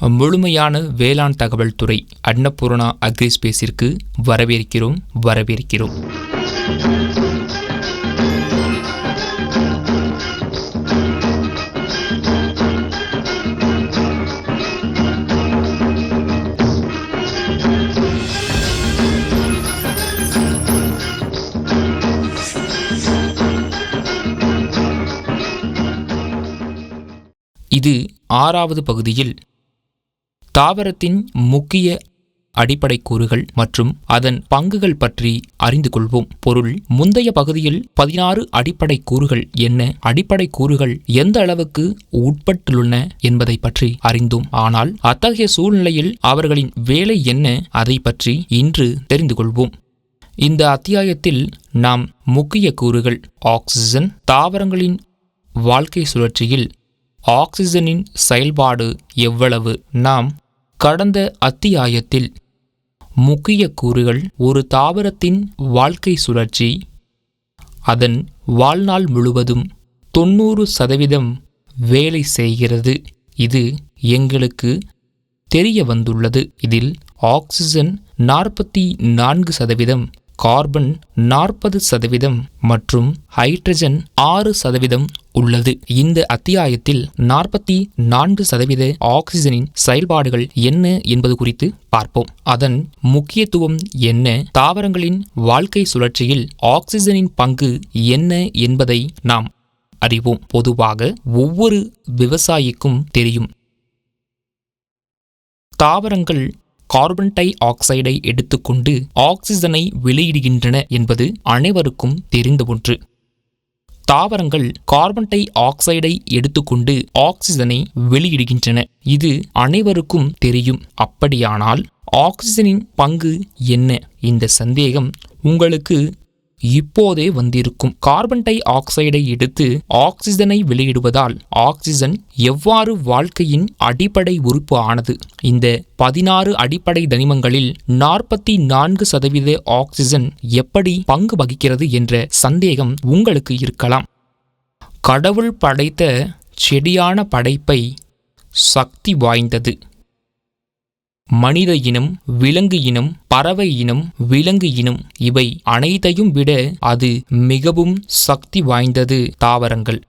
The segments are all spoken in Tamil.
முழுமையான வேளாண் தகவல் துறை அன்னபூர்ணா அக்ரிஸ்பேஸிற்கு வரவேற்கிறோம் வரவேற்கிறோம். இது ஆறாவது பகுதியில் தாவரத்தின் முக்கிய அடிப்படை கூறுகள் மற்றும் அதன் பங்குகள் பற்றி அறிந்து கொள்வோம். பொருள் முந்தைய பகுதியில் பதினாறு அடிப்படை கூறுகள் என்ன அடிப்படை கூறுகள் எந்த அளவுக்கு உட்பட்டுள்ளன என்பதை பற்றி அறிந்தோம். ஆனால் அத்தகைய சூழ்நிலையில் அவர்களின் வேலை என்ன அதை பற்றி இன்று தெரிந்து கொள்வோம். இந்த அத்தியாயத்தில் நாம் முக்கிய கூறுகள் ஆக்சிஜன் தாவரங்களின் வாழ்க்கை சுழற்சியில் ஆக்சிஜனின் செயல்பாடு எவ்வளவு நாம் கடந்த அத்தியாயத்தில் முக்கிய கூறுகள் ஒரு தாவரத்தின் வாழ்க்கை சுழற்சி. அதன் வாழ்நாள் முழுவதும் தொண்ணூறு சதவீதம் வேலை செய்கிறது. இது எங்களுக்கு தெரிய வந்துள்ளது. இதில் ஆக்சிஜன் நாற்பத்தி நான்கு சதவீதம் கார்பன் நாற்பது சதவீதம் மற்றும் ஹைட்ரஜன் ஆறு சதவீதம் உள்ளது. இந்த அத்தியாயத்தில் நாற்பத்தி நான்கு சதவீத ஆக்சிஜனின் செயல்பாடுகள் என்ன என்பது குறித்து பார்ப்போம். அதன் முக்கியத்துவம் என்ன? தாவரங்களின் வாழ்க்கை சுழற்சியில் ஆக்சிஜனின் பங்கு என்ன என்பதை நாம் அறிவோம். பொதுவாக ஒவ்வொரு விவசாயிக்கும் தெரியும். தாவரங்கள் கார்பன் டை ஆக்சைடை எடுத்துக்கொண்டு ஆக்சிஜனை வெளியிடுகின்றன என்பது அனைவருக்கும் தெரிந்த ஒன்று. தாவரங்கள் கார்பன் டை ஆக்சைடை எடுத்துக்கொண்டு ஆக்சிஜனை வெளியிடுகின்றன. இது அனைவருக்கும் தெரியும். அப்படியானால் ஆக்சிஜனின் பங்கு என்ன? இந்த சந்தேகம் உங்களுக்கு இப்போதே வந்திருக்கும் கார்பன் டை ஆக்சைடை எடுத்து ஆக்சிஜனை வெளியிடுவதால் ஆக்சிஜன் எவ்வாறு வாழ்க்கையின் அடிப்படை உறுப்பு ஆனது? இந்த பதினாறு அடிப்படை தனிமங்களில் நாற்பத்தி நான்கு சதவீத ஆக்சிஜன் எப்படி பங்கு வகிக்கிறது என்ற சந்தேகம் உங்களுக்கு இருக்கலாம். கடவுள் படைத்த செடியான படைப்பை சக்தி வாய்ந்தது. மனித இனம் விலங்கு இனம் பறவை இனம் விலங்கு இனம் இவை அனைத்தையும் விட அது மிகவும் சக்தி வாய்ந்தது தாவரங்கள்.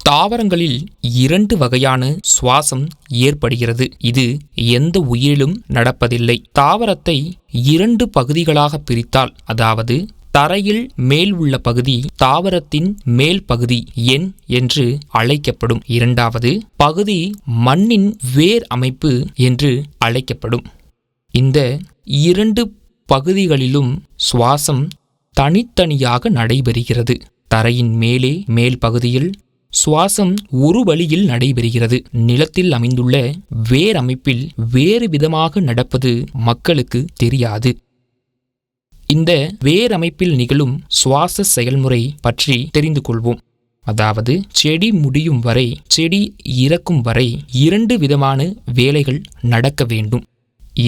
தாவரங்களில் இரண்டு வகையான சுவாசம் ஏற்படுகிறது. இது எந்த உயிரிலும் நடப்பதில்லை. தாவரத்தை இரண்டு பகுதிகளாக பிரித்தால் அதாவது தரையில் மேல் உள்ள பகுதி தாவரத்தின் மேல் பகுதி எண் என்று அழைக்கப்படும். இரண்டாவது பகுதி மண்ணின் வேர் அமைப்பு என்று அழைக்கப்படும். இந்த இரண்டு பகுதிகளிலும் சுவாசம் தனித்தனியாக நடைபெறுகிறது. தரையின் மேலே மேல் பகுதியில் சுவாசம் ஒரு வழியில் நடைபெறுகிறது. நிலத்தில் அமைந்துள்ள வேர் அமைப்பில் வேறு விதமாக நடப்பது மக்களுக்கு தெரியாது. இந்த வேரமைப்பில் நிகழும் சுவாச செயல்முறை பற்றி தெரிந்து கொள்வோம். அதாவது செடி முடியும் வரை செடி இறக்கும் வரை இரண்டு விதமான வேலைகள் நடக்க வேண்டும்.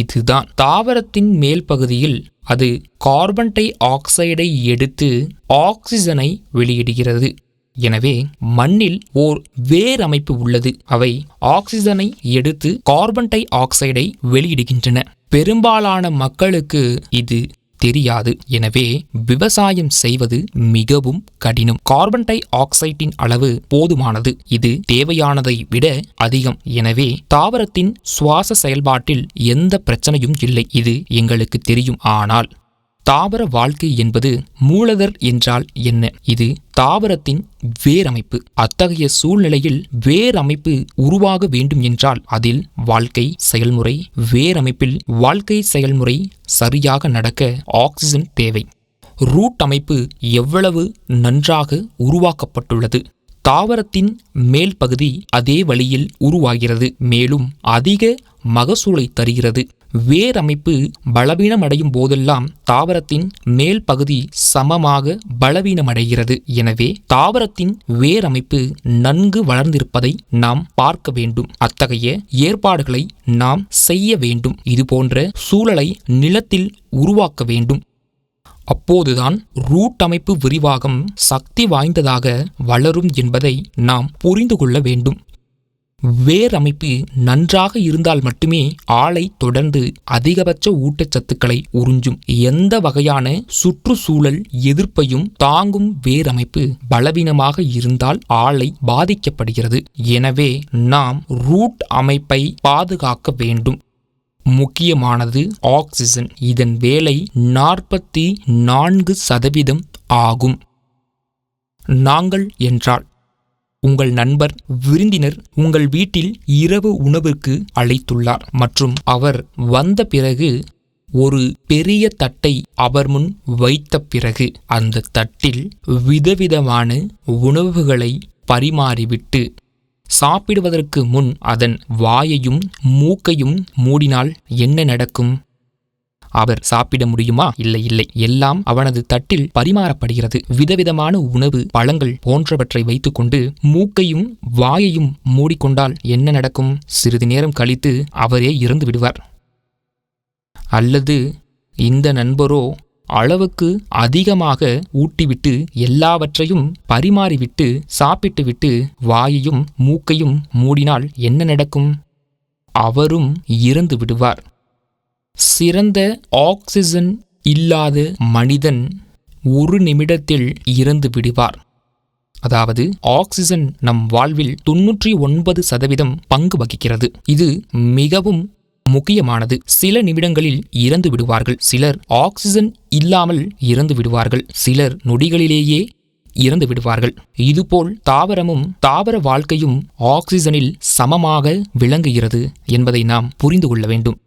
இதுதான் தாவரத்தின் மேல் பகுதியில் அது கார்பன் டை ஆக்சைடை எடுத்து ஆக்சிஜனை வெளியிடுகிறது. எனவே மண்ணில் ஓர் வேர் அமைப்பு உள்ளது. அவை ஆக்சிஜனை எடுத்து கார்பன் டை ஆக்சைடை வெளியிடுகின்றன. பெரும்பாலான மக்களுக்கு இது தெரியாது. எனவே விவசாயம் செய்வது மிகவும் கடினம். கார்பன் டை ஆக்சைட்டின் அளவு போதுமானது. இது தேவையானதை விட அதிகம். எனவே தாவரத்தின் சுவாச செயல்பாட்டில் எந்த பிரச்சனையும் இல்லை. இது எங்களுக்கு தெரியும். ஆனால் தாவர வாழ்க்கை என்பது மூலதர் என்றால் என்ன? இது தாவரத்தின் வேரமைப்பு. அத்தகைய சூழ்நிலையில் வேரமைப்பு உருவாக வேண்டும் என்றால் அதில் வாழ்க்கை செயல்முறை வேரமைப்பில் வாழ்க்கை செயல்முறை சரியாக நடக்க ஆக்சிஜன் தேவை. ரூட் அமைப்பு எவ்வளவு நன்றாக உருவாக்கப்பட்டுள்ளது? தாவரத்தின் மேல் பகுதி அதே வழியில் உருவாகிறது மேலும் அதிக மகசூலை தருகிறது. வேர் அமைப்பு பலவீனமடையும் போதெல்லாம் தாவரத்தின் மேல் பகுதி சமமாக பலவீனமடைகிறது. எனவே தாவரத்தின் வேர் அமைப்பு நன்கு வளர்ந்திருப்பதை நாம் பார்க்க வேண்டும். அத்தகைய ஏற்பாடுகளை நாம் செய்ய வேண்டும். இதுபோன்ற சூழலை நிலத்தில் உருவாக்க வேண்டும். அப்போதுதான் ரூட் அமைப்பு விரிவாகம் சக்தி வாய்ந்ததாக வளரும் என்பதை நாம் புரிந்து கொள்ள வேண்டும். வேர் அமைப்பு நன்றாக இருந்தால் மட்டுமே ஆலை தொடர்ந்து அதிகபட்ச ஊட்டச்சத்துக்களை உறிஞ்சும். எந்த வகையான சுற்றுச்சூழல் எதிர்ப்பையும் தாங்கும் வேர் அமைப்பு பலவீனமாக இருந்தால் ஆலை பாதிக்கப்படுகிறது. எனவே நாம் ரூட் அமைப்பை பாதுகாக்க வேண்டும். முக்கியமானது ஆக்சிஜன். இதன் வேலை நாற்பத்தி நான்கு சதவீதம் ஆகும். நாங்கள் என்றால் உங்கள் நண்பர் விருந்தினர் உங்கள் வீட்டில் இரவு உணவுக்கு அழைத்துள்ளார் மற்றும் அவர் வந்த பிறகு ஒரு பெரிய தட்டை அவர் முன் வைத்த பிறகு அந்த தட்டில் விதவிதமான உணவுகளை பரிமாறிவிட்டு சாப்பிடுவதற்கு முன் அதன் வாயையும் மூக்கையும் மூடினால் என்ன நடக்கும்? அவர் சாப்பிட முடியுமா? இல்லை இல்லை. எல்லாம் அவனது தட்டில் பரிமாறப்படுகிறது. விதவிதமான உணவு பழங்கள் போன்றவற்றை வைத்துக்கொண்டு மூக்கையும் வாயையும் மூடிக்கொண்டால் என்ன நடக்கும்? சிறிது நேரம் கழித்து அவரே இறந்து விடுவார். அல்லது இந்த நண்பரோ அளவுக்கு அதிகமாக ஊட்டிவிட்டு எல்லாவற்றையும் பரிமாறிவிட்டு சாப்பிட்டுவிட்டு வாயையும் மூக்கையும் மூடினால் என்ன நடக்கும்? அவரும் இறந்து விடுவார். சிறந்த ஆக்சிஜன் இல்லாத மனிதன் ஒரு நிமிடத்தில் இறந்து விடுவார். அதாவது ஆக்சிஜன் நம் வாழ்வில் தொன்னூற்றி ஒன்பது சதவீதம் பங்கு வகிக்கிறது. இது மிகவும் முக்கியமானது. சில நிமிடங்களில் இறந்து விடுவார்கள். சிலர் ஆக்சிஜன் இல்லாமல் இறந்து விடுவார்கள். சிலர் நொடிகளிலேயே இறந்து விடுவார்கள். இதுபோல் தாவரமும் தாவர வாழ்க்கையும் ஆக்சிஜனில் சமமாக விளங்குகிறது என்பதை நாம் புரிந்து கொள்ள வேண்டும்.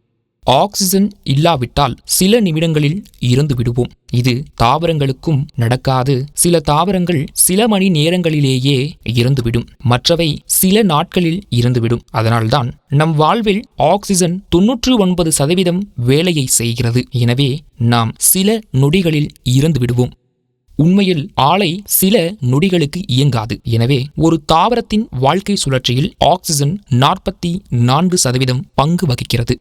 ஆக்சிஜன் இல்லாவிட்டால் சில நிமிடங்களில் இறந்து விடுவோம். இது தாவரங்களுக்கும் நடக்காது. சில தாவரங்கள் சில மணி நேரங்களிலேயே இறந்துவிடும். மற்றவை சில நாட்களில் இறந்துவிடும். அதனால்தான் நம் வாழ்வில் ஆக்சிஜன் தொன்னூற்று ஒன்பது சதவீதம் வேலையை செய்கிறது. எனவே நாம் சில நொடிகளில் இறந்து விடுவோம் உண்மையில் ஆலை சில நொடிகளுக்கு இயங்காது. எனவே ஒரு தாவரத்தின் வாழ்க்கை சுழற்சியில் ஆக்சிஜன் நாற்பத்தி நான்கு சதவீதம் பங்கு வகிக்கிறது.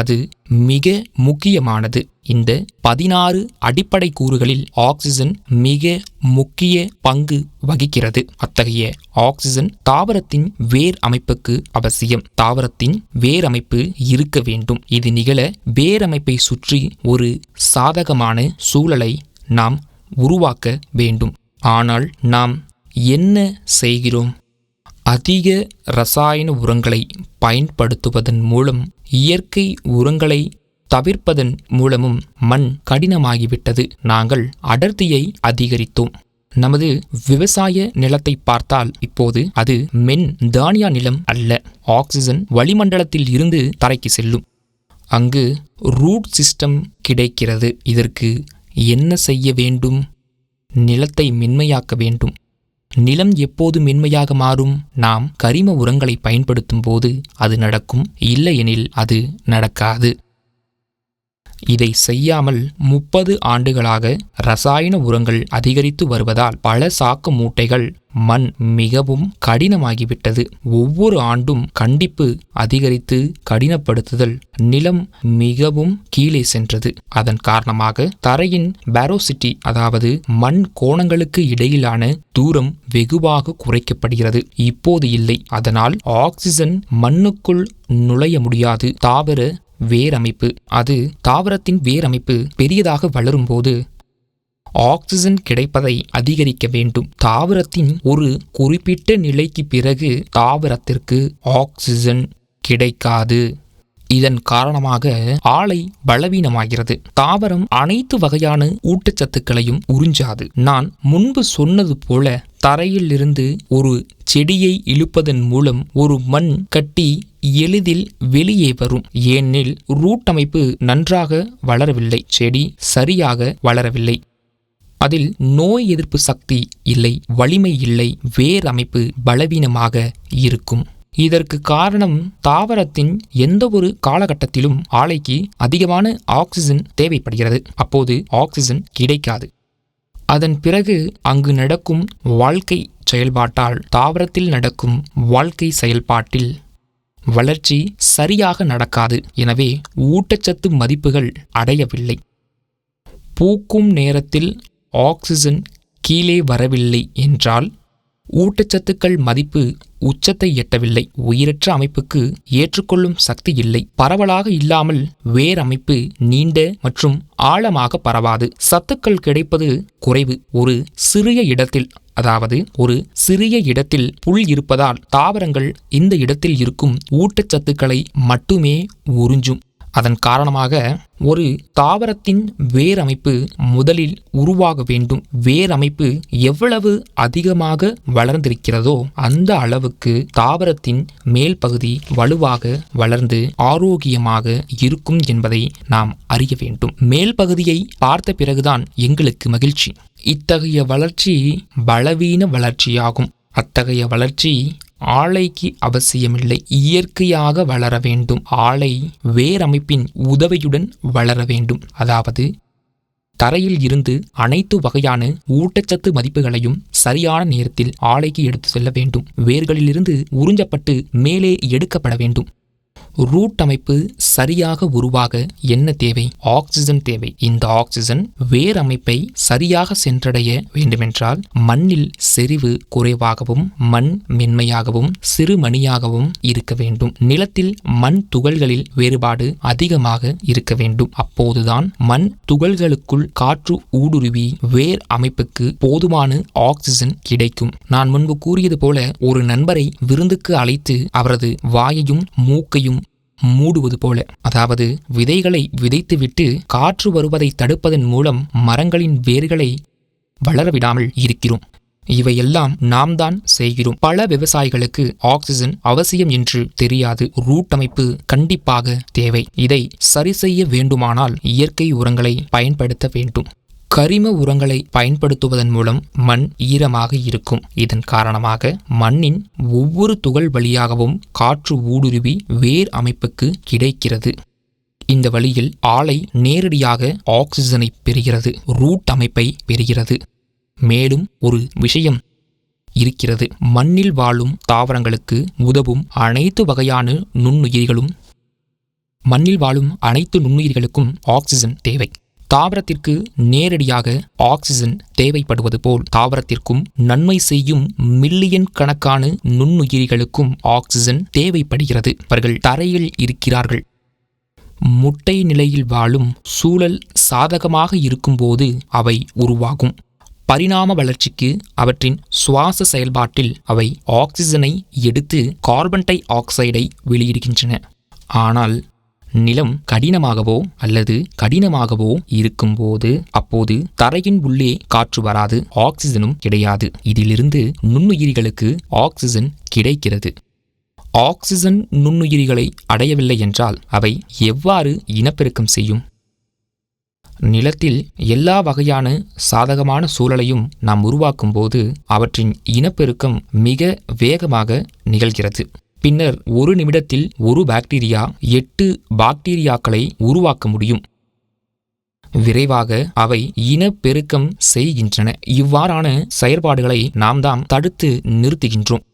அது மிக முக்கியமானது. இந்த பதினாறு அடிப்படை கூறுகளில் ஆக்சிஜன் மிக முக்கிய பங்கு வகிக்கிறது. அத்தகைய ஆக்சிஜன் தாவரத்தின் வேர் அமைப்புக்கு அவசியம். தாவரத்தின் வேர் அமைப்பு இருக்க வேண்டும். இது நிகழ வேர் அமைப்பை சுற்றி ஒரு சாதகமான சூழலை நாம் உருவாக்க வேண்டும். ஆனால் நாம் என்ன செய்கிறோம்? அதிக ரசாயன உரங்களை பயன்படுத்துவதன் மூலம் இயற்கை உரங்களை தவிர்ப்பதன் மூலமும் மண் கடினமாகிவிட்டது. நாங்கள் அடர்த்தியை அதிகரித்தோம். நமது விவசாய நிலத்தை பார்த்தால் இப்போது அது மென் தானியா நிலம் அல்ல ஆக்சிஜன் வளிமண்டலத்தில் இருந்து தரைக்கு செல்லும். அங்கு ரூட் சிஸ்டம் கிடைக்கிறது. இதற்கு என்ன செய்ய வேண்டும்? நிலத்தை மென்மையாக்க வேண்டும். நிலம் எப்போது மென்மையாக மாறும்? நாம் கரிம உரங்களை பயன்படுத்தும் போது அது நடக்கும் இல்லையெனில் அது நடக்காது. இதை செய்யாமல் முப்பது ஆண்டுகளாக ரசாயன உரங்கள் அதிகரித்து வருவதால் பல சாக்கு மூட்டைகள் மண் மிகவும் கடினமாகிவிட்டது. ஒவ்வொரு ஆண்டும் கண்டிப்பு அதிகரித்து கடினப்படுத்துதல் நிலம் மிகவும் கீழே சென்றது. அதன் காரணமாக தரையின் பேரோசிட்டி அதாவது மண் கோணங்களுக்கு இடையிலான தூரம் வெகுவாக குறைக்கப்படுகிறது. இப்போது இல்லை. அதனால் ஆக்சிஜன் மண்ணுக்குள் நுழைய முடியாது. தாவர வேரமைப்பு. அது தாவரத்தின் வேரமைப்பு பெரியதாக வளரும்போது ஆக்சிஜன் கிடைப்பதை அதிகரிக்க வேண்டும். தாவரத்தின் ஒரு குறிப்பிட்ட நிலைக்கு பிறகு தாவரத்திற்கு ஆக்சிஜன் கிடைக்காது. இதன் காரணமாக ஆலை பலவீனமாகிறது. தாவரம் அனைத்து வகையான ஊட்டச்சத்துக்களையும் உறிஞ்சாது. நான் முன்பு சொன்னது போல தரையிலிருந்து ஒரு செடியை இழுப்பதன் மூலம் ஒரு மண் கட்டி எளிதில் வெளியே வரும். ஏனெனில் ரூட் அமைப்பு நன்றாக வளரவில்லை. செடி சரியாக வளரவில்லை. அதில் நோய் எதிர்ப்பு சக்தி இல்லை வலிமை இல்லை வேர் அமைப்பு பலவீனமாக இருக்கும். இதற்கு காரணம் தாவரத்தின் எந்த ஒரு காலகட்டத்திலும் ஆலைக்கு அதிகமான ஆக்சிஜன் தேவைப்படுகிறது. அப்போது ஆக்சிஜன் கிடைக்காது. அதன் பிறகு அங்கு நடக்கும் வாழ்க்கை செயல்பாட்டால் தாவரத்தில் நடக்கும் வாழ்க்கை செயல்பாட்டில் வளர்ச்சி சரியாக நடக்காது. எனவே ஊட்டச்சத்து மதிப்புகள் அடையவில்லை. பூக்கும் நேரத்தில் ஆக்சிஜன் கீழே வரவில்லை என்றால் ஊட்டச்சத்துக்கள் மதிப்பு உச்சத்தை எட்டவில்லை. உயிரற்ற அமைப்புக்கு ஏற்றுக்கொள்ளும் சக்தி இல்லை. பரவலாக இல்லாமல் வேர் அமைப்பு நீண்ட மற்றும் ஆழமாக பரவாது. சத்துக்கள் கிடைப்பது குறைவு. ஒரு சிறிய இடத்தில் அதாவது ஒரு சிறிய இடத்தில் புல் இருப்பதால் தாவரங்கள் இந்த இடத்தில் இருக்கும் ஊட்டச்சத்துக்களை மட்டுமே உறிஞ்சும். அதன் காரணமாக ஒரு தாவரத்தின் வேரமைப்பு முதலில் உருவாக வேண்டும். வேரமைப்பு எவ்வளவு அதிகமாக வளர்ந்திருக்கிறதோ அந்த அளவுக்கு தாவரத்தின் மேல் பகுதி வலுவாக வளர்ந்து ஆரோக்கியமாக இருக்கும் என்பதை நாம் அறிய வேண்டும். மேல் பகுதியை பார்த்த பிறகுதான் எங்களுக்கு மகிழ்ச்சி. இத்தகைய வளர்ச்சி பலவீன வளர்ச்சியாகும். அத்தகைய வளர்ச்சி ஆலைக்கு அவசியமில்லை. இயற்கையாக வளர வேண்டும். ஆலை வேரமைப்பின் உதவியுடன் வளர வேண்டும். அதாவது தரையில் இருந்து அனைத்து வகையான ஊட்டச்சத்து மதிப்புகளையும் சரியான நேரத்தில் ஆலைக்கு எடுத்து செல்ல வேண்டும். வேர்களிலிருந்து உறிஞ்சப்பட்டு மேலே எடுக்கப்பட வேண்டும். ரூட் அமைப்பு சரியாக உருவாக என்ன தேவை? ஆக்சிஜன் தேவை. இந்த ஆக்சிஜன் வேர் அமைப்பை சரியாக சென்றடைய வேண்டுமென்றால் மண்ணில் செறிவு குறைவாகவும் மண் மென்மையாகவும் சிறுமணியாகவும் இருக்க வேண்டும். நிலத்தில் மண் துகள்களில் வேறுபாடு அதிகமாக இருக்க வேண்டும். அப்போதுதான் மண் துகள்களுக்குள் காற்று ஊடுருவி வேர் அமைப்புக்கு போதுமான ஆக்சிஜன் கிடைக்கும். நான் முன்பு கூறியது போல ஒரு நண்பரை விருந்துக்கு அழைத்து அவரது வாயையும் மூக்கையும் மூடுவது போல. அதாவது விதைகளை விதைத்துவிட்டு காற்று வருவதை தடுப்பதன் மூலம் மரங்களின் வேர்களை வளரவிடாமல் இருக்கிறோம். இவையெல்லாம் நாம் தான் செய்கிறோம். பல விவசாயிகளுக்கு ஆக்சிஜன் அவசியம் என்று தெரியாது. ரூட் அமைப்பு கண்டிப்பாக தேவை. இதை சரி செய்ய வேண்டுமானால் இயற்கை உரங்களை பயன்படுத்த வேண்டும். கரிம உரங்களை பயன்படுத்துவதன் மூலம் மண் ஈரமாக இருக்கும். இதன் காரணமாக மண்ணின் ஒவ்வொரு துகள் வழியாகவும் காற்று ஊடுருவி வேர் அமைப்புக்கு கிடைக்கிறது. இந்த வழியில் ஆலை நேரடியாக ஆக்சிஜனை பெறுகிறது ரூட் அமைப்பை பெறுகிறது. மேலும் ஒரு விஷயம் இருக்கிறது. மண்ணில் வாழும் தாவரங்களுக்கு உதவும் அனைத்து வகையான நுண்ணுயிர்களும் மண்ணில் வாழும் அனைத்து நுண்ணுயிர்களுக்கும் ஆக்சிஜன் தேவை. தாவரத்திற்கு நேரடியாக ஆக்சிஜன் தேவைப்படுவது போல் தாவரத்திற்கும் நன்மை செய்யும் மில்லியன் கணக்கான நுண்ணுயிரிகளுக்கும் ஆக்சிஜன் தேவைப்படுகிறது. அவர்கள் தரையில் இருக்கிறார்கள். முட்டை நிலையில் வாழும் சூழல் சாதகமாக இருக்கும்போது அவை உருவாகும். பரிணாம வளர்ச்சிக்கு அவற்றின் சுவாச செயல்பாட்டில் அவை ஆக்சிஜனை எடுத்து கார்பன் டை ஆக்சைடை வெளியிடுகின்றன. ஆனால் நிலம் கடினமாகவோ அல்லது கடினமாகவோ இருக்கும்போது அப்போது தரையின் உள்ளே காற்று வராது ஆக்சிஜனும் கிடையாது. இதிலிருந்து நுண்ணுயிரிகளுக்கு ஆக்சிஜன் கிடைக்கிறது. ஆக்சிஜன் நுண்ணுயிரிகளை அடையவில்லை என்றால் அவை எவ்வாறு இனப்பெருக்கம் செய்யும்? நிலத்தில் எல்லா வகையான சாதகமான சூழலையும் நாம் உருவாக்கும்போது அவற்றின் இனப்பெருக்கம் மிக வேகமாக நிகழ்கிறது. பின்னர் ஒரு நிமிடத்தில் ஒரு பாக்டீரியா எட்டு பாக்டீரியாக்களை உருவாக்க முடியும். விரைவாக அவை இனப்பெருக்கம் செய்கின்றன. இவ்வாறான செயற்பாடுகளை நாம் தாம் தடுத்து நிறுத்துகின்றோம்.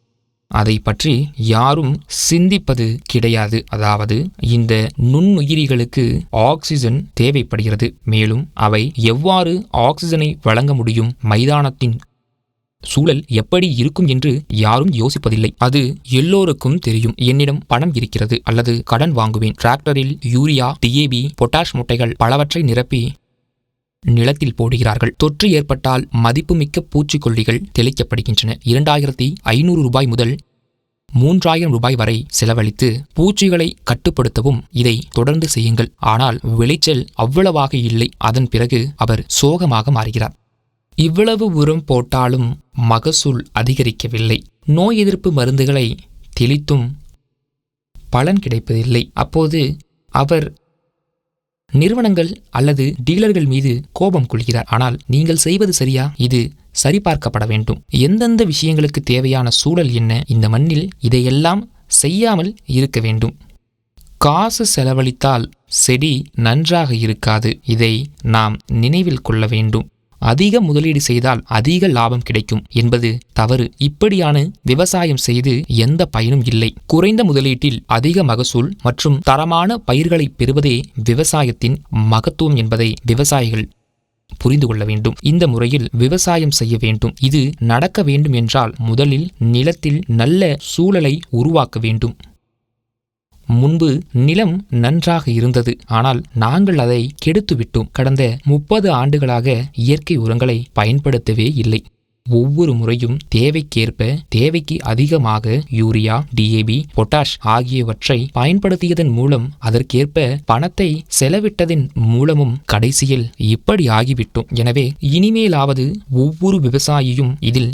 அதை பற்றி யாரும் சிந்திப்பது கிடையாது. அதாவது இந்த நுண்ணுயிரிகளுக்கு ஆக்சிஜன் தேவைப்படுகிறது. மேலும் அவை எவ்வாறு ஆக்சிஜனை வழங்க முடியும்? மைதானத்தின் சூழல் எப்படி இருக்கும் என்று யாரும் யோசிப்பதில்லை. அது எல்லோருக்கும் தெரியும். என்னிடம் பணம் இருக்கிறது அல்லது கடன் வாங்குவேன். டிராக்டரில் யூரியா டிஏபி பொட்டாஷ் முட்டைகள் பலவற்றை நிரப்பி நிலத்தில் போடுகிறார்கள். தொற்று ஏற்பட்டால் மதிப்புமிக்க பூச்சிக்கொல்லிகள் தெளிக்கப்படுகின்றன. இரண்டாயிரத்தி ஐநூறு ரூபாய் முதல் மூன்றாயிரம் ரூபாய் வரை செலவழித்து பூச்சிகளை கட்டுப்படுத்தவும் இதை தொடர்ந்து செய்யுங்கள். ஆனால் விளைச்சல் அவ்வளவாக இல்லை. அதன் பிறகு அவர் சோகமாக மாறுகிறார். இவ்வளவு உரம் போட்டாலும் மகசூல் அதிகரிக்கவில்லை. நோய் எதிர்ப்பு மருந்துகளை தெளித்தும் பலன் கிடைப்பதில்லை. அப்போது அவர் நிறுவனங்கள் அல்லது டீலர்கள் மீது கோபம் கொள்கிறார். ஆனால் நீங்கள் செய்வது சரியா? இது சரிபார்க்கப்பட வேண்டும். எந்தெந்த விஷயங்களுக்கு தேவையான சூழல் என்ன? இந்த மண்ணில் இதையெல்லாம் செய்யாமல் இருக்க வேண்டும். காசு செலவழித்தால் செடி நன்றாக இருக்காது. இதை நாம் நினைவில் கொள்ள வேண்டும். அதிக முதலீடு செய்தால் அதிக லாபம் கிடைக்கும் என்பது தவறு. இப்படியான விவசாயம் செய்து எந்த பயனும் இல்லை. குறைந்த முதலீட்டில் அதிக மகசூல் மற்றும் தரமான பயிர்களை பெறுவதே விவசாயத்தின் மகத்துவம் என்பதை விவசாயிகள் புரிந்து கொள்ள வேண்டும். இந்த முறையில் விவசாயம் செய்ய வேண்டும். இது நடக்க வேண்டும் என்றால் முதலில் நிலத்தில் நல்ல சூழலை உருவாக்க வேண்டும். முன்பு நிலம் நன்றாக இருந்தது. ஆனால் நாங்கள் அதை கெடுத்துவிட்டோம். கடந்த முப்பது ஆண்டுகளாக இயற்கை உரங்களை பயன்படுத்தவே இல்லை. ஒவ்வொரு முறையும் தேவைக்கேற்ப தேவைக்கு அதிகமாக யூரியா டிஏபி பொட்டாஷ் ஆகியவற்றை பயன்படுத்தியதன் மூலம் அதற்கேற்ப பணத்தை செலவிட்டதன் மூலமும் கடைசியில் இப்படி ஆகிவிட்டோம். எனவே இனிமேலாவது ஒவ்வொரு விவசாயியும் இதில்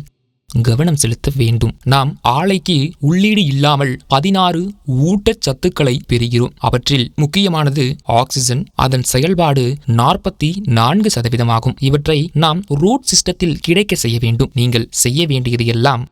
கவனம் செலுத்த வேண்டும். நாம் ஆலைக்கு உள்ளீடு இல்லாமல் பதினாறு ஊட்டச்சத்துக்களை பெறுகிறோம். அவற்றில் முக்கியமானது ஆக்சிஜன். அதன் செயல்பாடு நாற்பத்தி நான்கு சதவீதமாகும். இவற்றை நாம் ரூட் சிஸ்டத்தில் கிடைக்க செய்ய வேண்டும். நீங்கள் செய்ய வேண்டியது எல்லாம்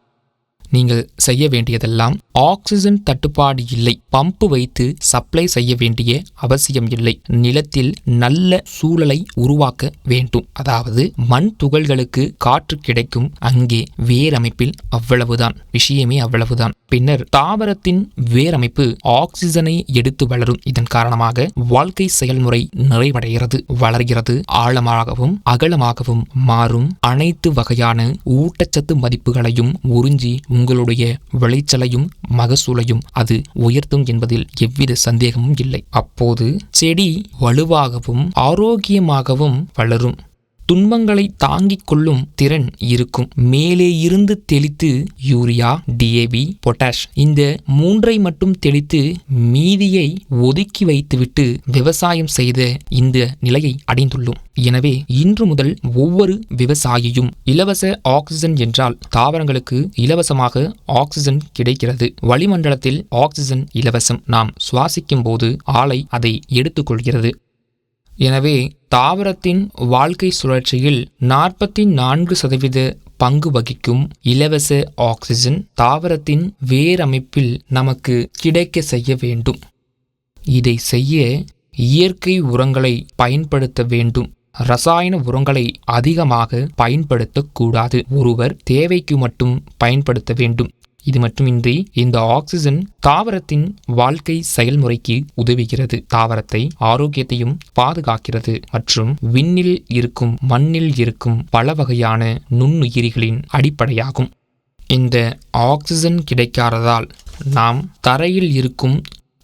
நீங்கள் செய்ய வேண்டியதெல்லாம் ஆக்சிஜன் தட்டுப்பாடு இல்லை. பம்பு வைத்து சப்ளை செய்ய வேண்டிய அவசியம் இல்லை. நிலத்தில் நல்ல சூழலை உருவாக்க வேண்டும். அதாவது மண் துகள்களுக்கு காற்று கிடைக்கும். அங்கே வேரமைப்பில் அவ்வளவுதான். விஷயமே அவ்வளவுதான். பின்னர் தாவரத்தின் வேரமைப்பு ஆக்சிஜனை எடுத்து வளரும். இதன் காரணமாக வாழ்க்கை செயல்முறை நிறைவடைகிறது. வளர்கிறது. ஆழமாகவும் அகலமாகவும் மாறும். அனைத்து வகையான ஊட்டச்சத்து மதிப்புகளையும் உறிஞ்சி உங்களுடைய விளைச்சலையும் மகசூலையும் அது உயர்த்தும் என்பதில் எவ்வித சந்தேகமும் இல்லை. அப்போது செடி வலுவாகவும் ஆரோக்கியமாகவும் வளரும். துன்பங்களை தாங்கிக் கொள்ளும் திறன் இருக்கும். மேலே இருந்து தெளித்து யூரியா டிஏபி பொட்டாஷ் இந்த மூன்றை மட்டும் தெளித்து மீதியை ஒதுக்கி வைத்துவிட்டு விவசாயம் செய்த இந்த நிலையை அடைந்துள்ளோம். எனவே இன்று முதல் ஒவ்வொரு விவசாயியும் இலவச ஆக்சிஜன் என்றால் தாவரங்களுக்கு இலவசமாக ஆக்சிஜன் கிடைக்கிறது. வளிமண்டலத்தில் ஆக்சிஜன் இலவசம். நாம் சுவாசிக்கும் போது ஆலை அதை எடுத்துக்கொள்கிறது. எனவே தாவரத்தின் வாழ்க்கை சுழற்சியில் நாற்பத்தி நான்கு சதவீத பங்கு வகிக்கும் இலவச ஆக்சிஜன் தாவரத்தின் வேரமைப்பில் நமக்கு கிடைக்க செய்ய வேண்டும். இதை செய்ய இயற்கை உரங்களை பயன்படுத்த வேண்டும். ரசாயன உரங்களை அதிகமாக பயன்படுத்தக்கூடாது. ஒருவர் தேவைக்கு மட்டும் பயன்படுத்த வேண்டும். இது மட்டுமின்றி இந்த ஆக்சிஜன் தாவரத்தின் வாழ்க்கை செயல்முறைக்கு உதவுகிறது. தாவரத்தை ஆரோக்கியத்தையும் பாதுகாக்கிறது மற்றும் விண்ணில் இருக்கும் மண்ணில் இருக்கும் பல வகையான நுண்ணுயிரிகளின் அடிப்படையாகும். இந்த ஆக்சிஜன் கிடைக்காததால் நாம் தரையில் இருக்கும்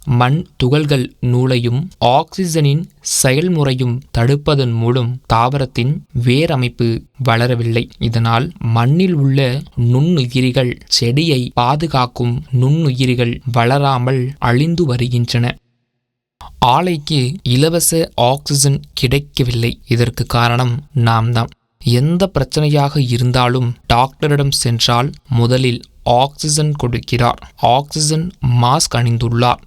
மண் துகள்கள் நூலையும் ஆக்சிஜனின் செயல்முறையும் தடுப்பதன் மூலம் தாவரத்தின் வேரமைப்பு வளரவில்லை. இதனால் மண்ணில் உள்ள நுண்ணுயிரிகள் செடியை பாதுகாக்கும் நுண்ணுயிரிகள் வளராமல் அழிந்து வருகின்றன. ஆலைக்கு இலவச ஆக்சிஜன் கிடைக்கவில்லை. இதற்கு காரணம் நாம் தான் எந்த பிரச்சனையாக இருந்தாலும் டாக்டரிடம் சென்றால் முதலில் ஆக்சிஜன் கொடுக்கிறார். ஆக்சிஜன் மாஸ்க் அணிந்துள்ளார்.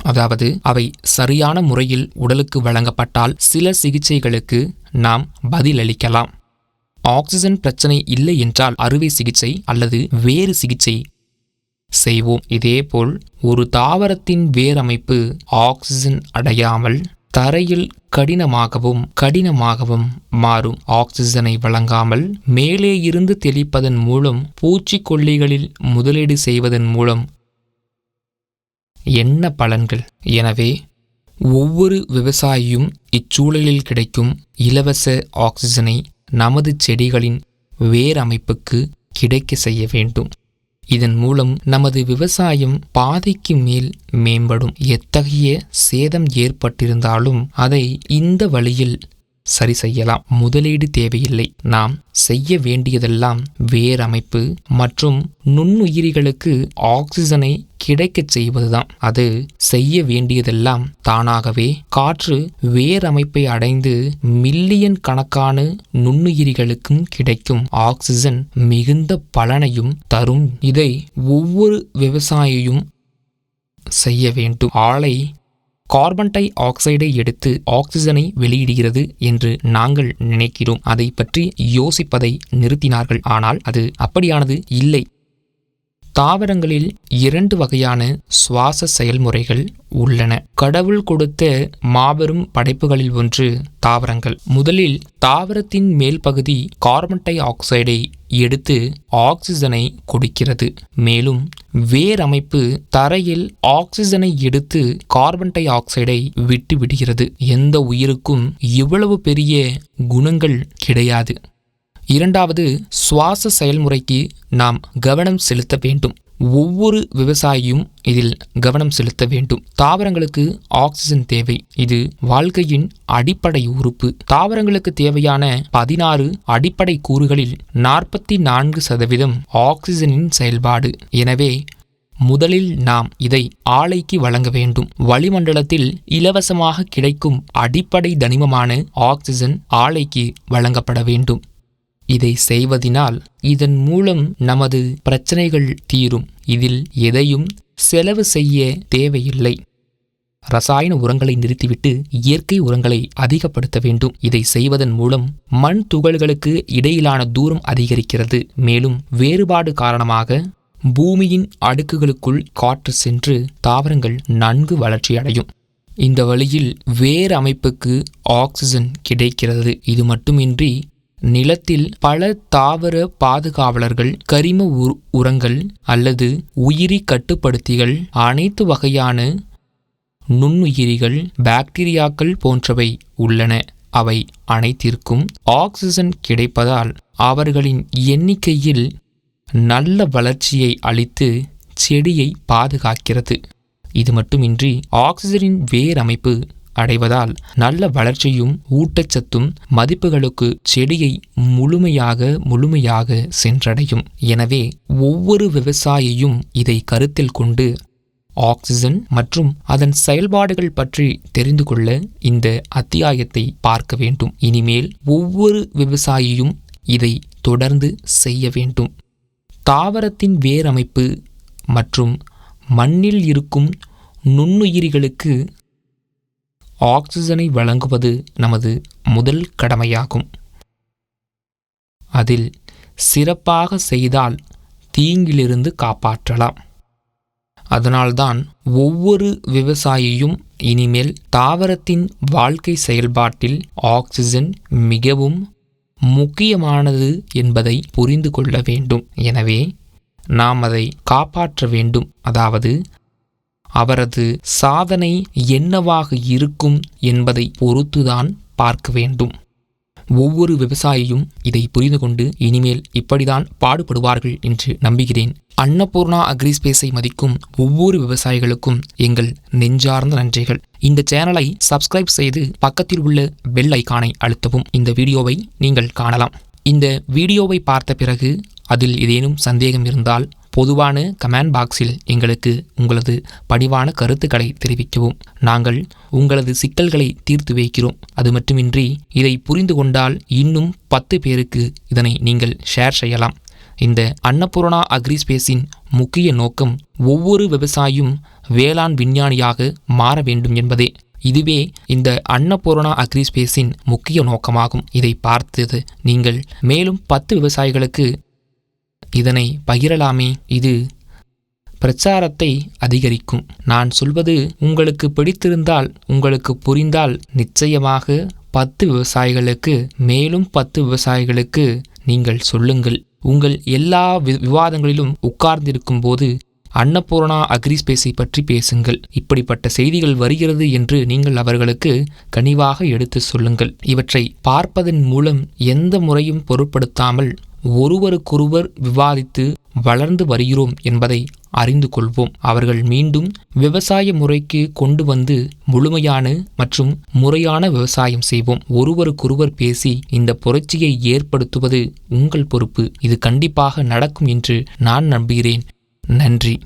அதாவது அவை சரியான முறையில் உடலுக்கு வழங்கப்பட்டால் சில சிகிச்சைகளுக்கு நாம் பதிலளிக்கலாம். ஆக்சிஜன் பிரச்சனை இல்லை என்றால் அறுவை சிகிச்சை அல்லது வேறு சிகிச்சை செய்வோம். இதேபோல் ஒரு தாவரத்தின் வேரமைப்பு ஆக்சிஜன் அடையாமல் தரையில் கடினமாகவும் கடினமாகவும் மாறும். ஆக்சிஜனை வழங்காமல் மேலே இருந்து தெளிப்பதன் மூலம் பூச்சிக்கொல்லிகளில் முதலீடு செய்வதன் மூலம் என்ன பலன்கள்? எனவே ஒவ்வொரு விவசாயியும் இச்சூழலில் கிடைக்கும் இலவச ஆக்சிஜனை நமது செடிகளின் வேர் அமைப்புக்கு கிடைக்க செய்ய வேண்டும். இதன் மூலம் நமது விவசாயம் பாதைக்கு மேல் மேம்படும். எத்தகைய சேதம் ஏற்பட்டிருந்தாலும் அதை இந்த வழியில் சரி செய்யலாம். முதலீடு தேவையில்லை. நாம் செய்ய வேண்டியதெல்லாம் வேர் அமைப்பு மற்றும் நுண்ணுயிரிகளுக்கு ஆக்சிஜனை கிடைக்கச் செய்வதுதான். அது செய்ய வேண்டியதெல்லாம் தானாகவே காற்று வேரமைப்பை அடைந்து மில்லியன் கணக்கான நுண்ணுயிரிகளுக்கும் கிடைக்கும் ஆக்சிஜன் மிகுந்த பலனையும் தரும். இதை ஒவ்வொரு விவசாயியும் செய்ய வேண்டும். ஆலை கார்பன் டை ஆக்சைடை எடுத்து ஆக்சிஜனை வெளியிடுகிறது என்று நாங்கள் நினைக்கிறோம். அதை பற்றி யோசிப்பதை நிறுத்தினார்கள். ஆனால் அது அப்படியானது இல்லை. தாவரங்களில் இரண்டு வகையான சுவாச செயல்முறைகள் உள்ளன. கடவுள் கொடுத்த மாபெரும் படைப்புகளில் ஒன்று தாவரங்கள். முதலில் தாவரத்தின் மேல் பகுதி கார்பன் டை ஆக்சைடை எடுத்து ஆக்சிஜனை கொடுக்கிறது. மேலும் வேர் அமைப்பு தரையில் ஆக்சிஜனை எடுத்து கார்பன் டை ஆக்சைடை விட்டு விடுகிறது எந்த உயிருக்கும் இவ்வளவு பெரிய குணங்கள் கிடையாது. இரண்டாவது சுவாச செயல்முறைக்கு நாம் கவனம் செலுத்த வேண்டும். ஒவ்வொரு விவசாயியும் இதில் கவனம் செலுத்த வேண்டும். தாவரங்களுக்கு ஆக்சிஜன் தேவை. இது வாழ்க்கையின் அடிப்படை உறுப்பு. தாவரங்களுக்கு தேவையான பதினாறு அடிப்படை கூறுகளில் நாற்பத்தி நான்கு சதவீதம் ஆக்சிஜனின் செயல்பாடு. எனவே முதலில் நாம் இதை ஆலைக்கு வழங்க வேண்டும். வளிமண்டலத்தில் இலவசமாக கிடைக்கும் அடிப்படை தனிமமான ஆக்சிஜன் ஆலைக்கு வழங்கப்பட வேண்டும். இதை செய்வதினால் இதன் மூலம் நமது பிரச்சனைகள் தீரும். இதில் எதையும் செலவு செய்ய தேவையில்லை. ரசாயன உரங்களை நிறுத்திவிட்டு இயற்கை உரங்களை அதிகப்படுத்த வேண்டும். இதை செய்வதன் மூலம் மண் துகள்களுக்கு இடையிலான தூரம் அதிகரிக்கிறது. மேலும் வேறுபாடு காரணமாக பூமியின் அடுக்குகளுக்குள் காற்று சென்று தாவரங்கள் நன்கு வளர்ச்சியடையும் இந்த வழியில் வேர் அமைப்புக்கு ஆக்சிஜன் கிடைக்கிறது. இது மட்டுமின்றி நிலத்தில் பல தாவர பாதுகாவலர்கள் கரிம உரங்கள் அல்லது உயிரி கட்டுப்படுத்திகள் அனைத்து வகையான நுண்ணுயிரிகள் பாக்டீரியாக்கள் போன்றவை உள்ளன. அவை அனைத்திற்கும் ஆக்சிஜன் கிடைப்பதால் அவர்களின் எண்ணிக்கையில் நல்ல வளர்ச்சியை அளித்து செடியை பாதுகாக்கிறது. இது மட்டுமின்றி ஆக்சிஜனின் வேர் அமைப்பு அடைவதால் நல்ல வளர்ச்சியும் ஊட்டச்சத்தும் மதிப்புகளுக்கு செடியை முழுமையாக முழுமையாக சென்றடையும். எனவே ஒவ்வொரு விவசாயியும் இதை கருத்தில் கொண்டு ஆக்சிஜன் மற்றும் அதன் செயல்பாடுகள் பற்றி தெரிந்து கொள்ள இந்த அத்தியாயத்தை பார்க்க வேண்டும். இனிமேல் ஒவ்வொரு விவசாயியும் இதை தொடர்ந்து செய்ய வேண்டும். தாவரத்தின் வேரமைப்பு மற்றும் மண்ணில் இருக்கும் நுண்ணுயிரிகளுக்கு ஆக்சிஜனை வழங்குவது நமது முதல் கடமையாகும். அதில் சிறப்பாக செய்தால் தீங்கிலிருந்து காப்பாற்றலாம். அதனால்தான் ஒவ்வொரு விவசாயியும் இனிமேல் தாவரத்தின் வாழ்க்கை செயல்பாட்டில் ஆக்சிஜன் மிகவும் முக்கியமானது என்பதை புரிந்து கொள்ள வேண்டும். எனவே நாம் அதை காப்பாற்ற வேண்டும். அதாவது அவரது சாதனை என்னவாக இருக்கும் என்பதை பொறுத்துதான் பார்க்க வேண்டும். ஒவ்வொரு விவசாயியும் இதை புரிந்து கொண்டு இனிமேல் இப்படிதான் பாடுபடுவார்கள் என்று நம்புகிறேன். அன்னபூர்ணா அக்ரிஸ்பேஸை மதிக்கும் ஒவ்வொரு விவசாயிகளுக்கும் எங்கள் நெஞ்சார்ந்த நன்றிகள். இந்த சேனலை சப்ஸ்கிரைப் செய்து பக்கத்தில் உள்ள பெல் ஐக்கானை அழுத்தவும். இந்த வீடியோவை நீங்கள் காணலாம். இந்த வீடியோவை பார்த்த பிறகு அதில் ஏதேனும் சந்தேகம் இருந்தால் பொதுவான கமெண்ட் பாக்ஸில் எங்களுக்கு உங்களது பணிவான கருத்துக்களை தெரிவிக்கவும். நாங்கள் உங்களது சிக்கல்களை தீர்த்து வைக்கிறோம். அது மட்டுமின்றி இதை புரிந்து கொண்டால் இன்னும் பத்து பேருக்கு இதனை நீங்கள் ஷேர் செய்யலாம். இந்த அன்னபூர்ணா அக்ரிஸ்பேஸின் முக்கிய நோக்கம் ஒவ்வொரு விவசாயியும் வேளாண் விஞ்ஞானியாக மாற வேண்டும் என்பதே. இதுவே இந்த அன்னபூர்ணா அக்ரிஸ்பேஸின் முக்கிய நோக்கமாகும். இதை பார்த்தது நீங்கள் மேலும் பத்து விவசாயிகளுக்கு இதனை பகிரலாமே இது பிரச்சாரத்தை அதிகரிக்கும். நான் சொல்வது உங்களுக்கு பிடித்திருந்தால் உங்களுக்கு புரிந்தால் நிச்சயமாக பத்து விவசாயிகளுக்கு மேலும் பத்து விவசாயிகளுக்கு நீங்கள் சொல்லுங்கள். உங்கள் எல்லா விவாதங்களிலும் உட்கார்ந்திருக்கும் போது அன்னபூர்ணா அக்ரிஸ்பேஸை பற்றி பேசுங்கள். இப்படிப்பட்ட செய்திகள் வருகிறது என்று நீங்கள் அவர்களுக்கு கனிவாக எடுத்து சொல்லுங்கள். இவற்றை பார்ப்பதன் மூலம் எந்த முறையும் பொருட்படுத்தாமல் ஒருவருக்கொருவர் விவாதித்து வளர்ந்து வருகிறோம் என்பதை அறிந்து கொள்வோம். அவர்கள் மீண்டும் விவசாய முறைக்கு கொண்டு வந்து முழுமையான மற்றும் முறையான விவசாயம் செய்வோம். ஒருவருக்கொருவர் பேசி இந்த புரட்சியை ஏற்படுத்துவது உங்கள் பொறுப்பு. இது கண்டிப்பாக நடக்கும் என்று நான் நம்புகிறேன். நன்றி.